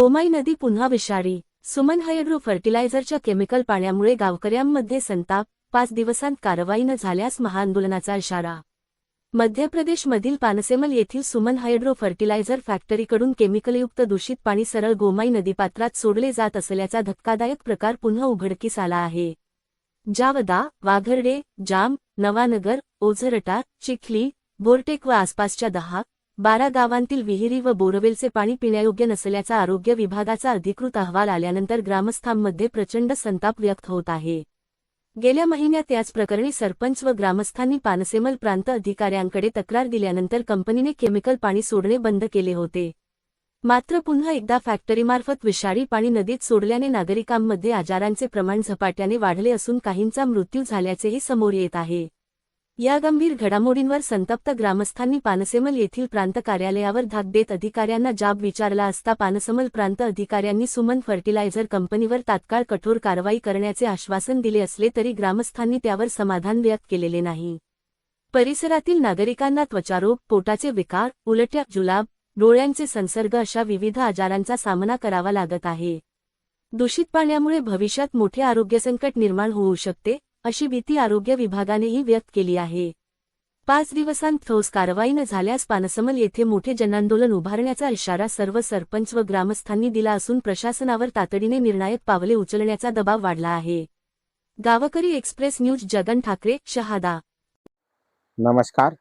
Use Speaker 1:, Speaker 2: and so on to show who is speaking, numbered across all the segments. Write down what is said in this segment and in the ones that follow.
Speaker 1: गोमाई नदी पुन्हा विषारी. सुमन हायड्रो फर्टिलायझरच्या केमिकल पाण्यामुळे गावकऱ्यांमध्ये संताप पाच दिवसांत कारवाई न झाल्यास महाआंदोलनाचा इशारा. मध्य प्रदेशमधील पानसेमल येथील सुमन हायड्रो फर्टिलायझर फॅक्टरीकडून केमिकलयुक्त दूषित पाणी सरळ गोमाई नदीपात्रात सोडले जात असल्याचा धक्कादायक प्रकार पुन्हा उघडकीस आला आहे. जावदा वाघर्डे जाम नवानगर ओझरटा चिखली बोरटेक व आसपासच्या दहा बारा गावांतील विहिरी व बोरवेलचे पाणी पिण्यायोग्य नसल्याचा आरोग्य विभागाचा अधिकृत अहवाल आल्यानंतर ग्रामस्थांमध्ये प्रचंड संताप व्यक्त होत आहे. गेल्या महिन्यात याच प्रकरणी सरपंच व ग्रामस्थांनी पानसेमल प्रांत अधिकाऱ्यांकडे तक्रार दिल्यानंतर कंपनीने केमिकल पाणी सोडणे बंद केले होते. मात्र पुन्हा एकदा फॅक्टरीमार्फत विषारी पाणी नदीत सोडल्याने नागरिकांमध्ये आजारांचे प्रमाण झपाट्याने वाढले असून काहींचा मृत्यू झाल्याचेही समोर येत आहे. या गंभीर घडामोडींवर संतप्त ग्रामस्थांनी पानसेमल येथील प्रांत कार्यालयावर धाक देत अधिकाऱ्यांना जाब विचारला असता पानसमल प्रांत अधिकाऱ्यांनी सुमन फर्टिलायझर कंपनीवर तात्काळ कठोर कारवाई करण्याचे आश्वासन दिले असले तरी ग्रामस्थांनी त्यावर समाधान व्यक्त केलेले नाही. परिसरातील नागरिकांना त्वचारोग पोटाचे विकार उलट्या जुलाब डोळ्यांचे संसर्ग अशा विविध आजारांचा सामना करावा लागत आहे. दूषित पाण्यामुळे भविष्यात मोठे आरोग्यसंकट निर्माण होऊ शकते अशी भीती आरोग्य विभागानेही व्यक्त केली आहे. पाच दिवसांत ठोस कारवाई न झाल्यास पानसमल येथे मोठे जनांदोलन उभारण्याचा इशारा सर्व सरपंच व ग्रामस्थांनी दिला असून प्रशासनावर तातडीने निर्णायक पावले उचलण्याचा दबाव वाढला आहे. Gavkari express news Jagan Thakre Shahada.
Speaker 2: नमस्कार.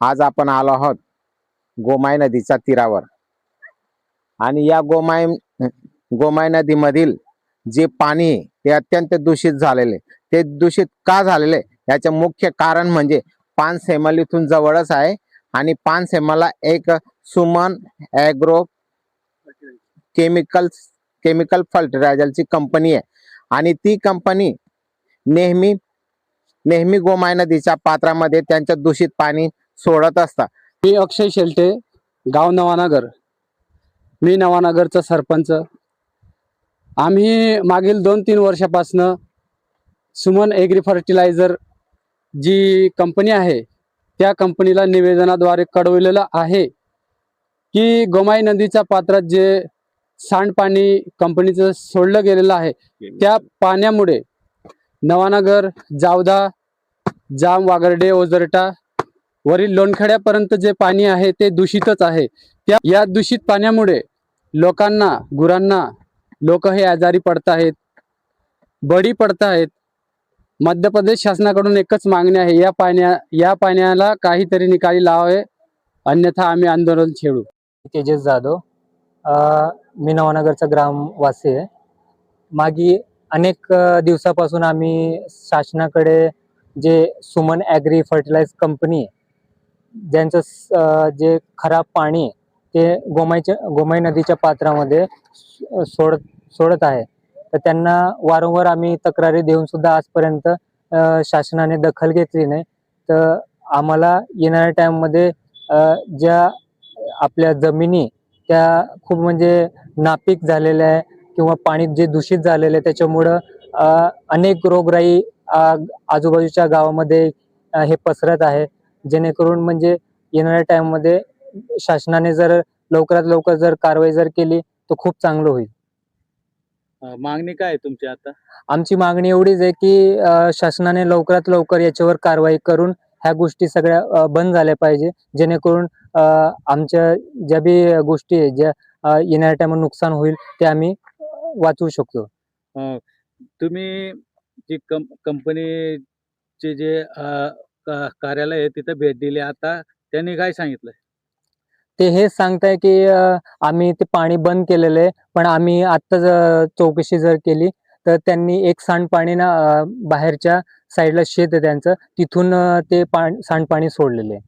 Speaker 2: आज आपण आलो आहोत गोमाय नदीच्या तीरावर. आणि या गोमाय गोमाय नदीमधील जे पाणी ते अत्यंत दूषित झालेले ते दूषित का झालेले याचे मुख्य कारण म्हणजे पान सेमल इथून जवळच आहे आणि पानसेमला एक सुमन ॲग्रो केमिकल केमिकल फर्टिलायझरची कंपनी आहे. आणि ती कंपनी नेहमी नेहमी गोमाई नदीच्या पात्रामध्ये त्यांचं दूषित पाणी सोडत असतात.
Speaker 3: मी अक्षय शेलटे गाव नवानगर. मी नवानगरचा सरपंच. आम्ही मागील दोन तीन वर्षापासनं सुमन एग्री फर्टिलायझर जी कंपनी आहे त्या कंपनीला निवेदनाद्वारे कळवलेलं आहे की गोमाई नदीच्या पात्रात जे सांडपाणी कंपनीचं सोडलं गेलेलं आहे त्या पाण्यामुळे नवानगर जावदा जाम वागर्डे ओझरटा वरील लोणखड्यापर्यंत जे पाणी आहे ते दूषितच आहे. त्या या दूषित पाण्यामुळे लोकांना गुरांना लोक हे आजारी पडत आहेत बळी पडत आहेत मध्य प्रदेश शासनाकडून एकच मागणी आहे या पाण्या या पाण्याला काहीतरी निकाली लावावे अन्यथा आम्ही आंदोलन छेडू.
Speaker 4: तेजस जाधव मी नवानगरचा ग्रामवासी आहे. मागी अनेक दिवसापासून आम्ही शासनाकडे जे सुमन ॲग्री फर्टिलायझर कंपनी आहे ज्यांचं जे खराब पाणी ते गोमाईच्या गोमाई नदीच्या पात्रामध्ये सो- सोडत आहे. तर त्यांना वारंवार आम्ही तक्रारी देऊन सुद्धा आजपर्यंत शासनाने दखल घेतली नाही. तर आम्हाला येणाऱ्या टाईममध्ये ज्या आपल्या जमिनी त्या खूप म्हणजे नापीक झालेल्या आहे किंवा पाणी जे दूषित झालेलं आहे त्याच्यामुळं अनेक रोगराई आजूबाजूच्या गावामध्ये हे पसरत आहे. जेणेकरून म्हणजे येणाऱ्या टाईममध्ये शासनाने जर लवकरात लवकर जर कारवाई जर केली तर खूप चांगलं होईल.
Speaker 5: मागणी काय आहे तुमची आता?
Speaker 4: आमची मागणी एवढीच आहे की अ, शासनाने लवकरात लवकर याच्यावर कारवाई करून ह्या गोष्टी सगळ्या अ, बंद झाल्या पाहिजे. जेणेकरून अ, आमच्या ज्या बी गोष्टी आहे ज्या अ, येणाऱ्या टायमाला नुकसान होईल ते आम्ही वाचवू शकतो.
Speaker 5: अ, तुम्ही जी कंपनीचे जे अ, का- कार्यालय आहे तिथं भेट दिली. आता त्यांनी काय सांगितलं
Speaker 4: ते हेच सांगताय की आम्ही ते पाणी बंद केलेलं आहे पण आम्ही आत्ताच चौकशी जर केली तर त्यांनी एक सांडपाणी ना बाहेरच्या साईडला शेत आहे त्यांचं तिथून ते पाणी सांडपाणी सोडलेले आहे.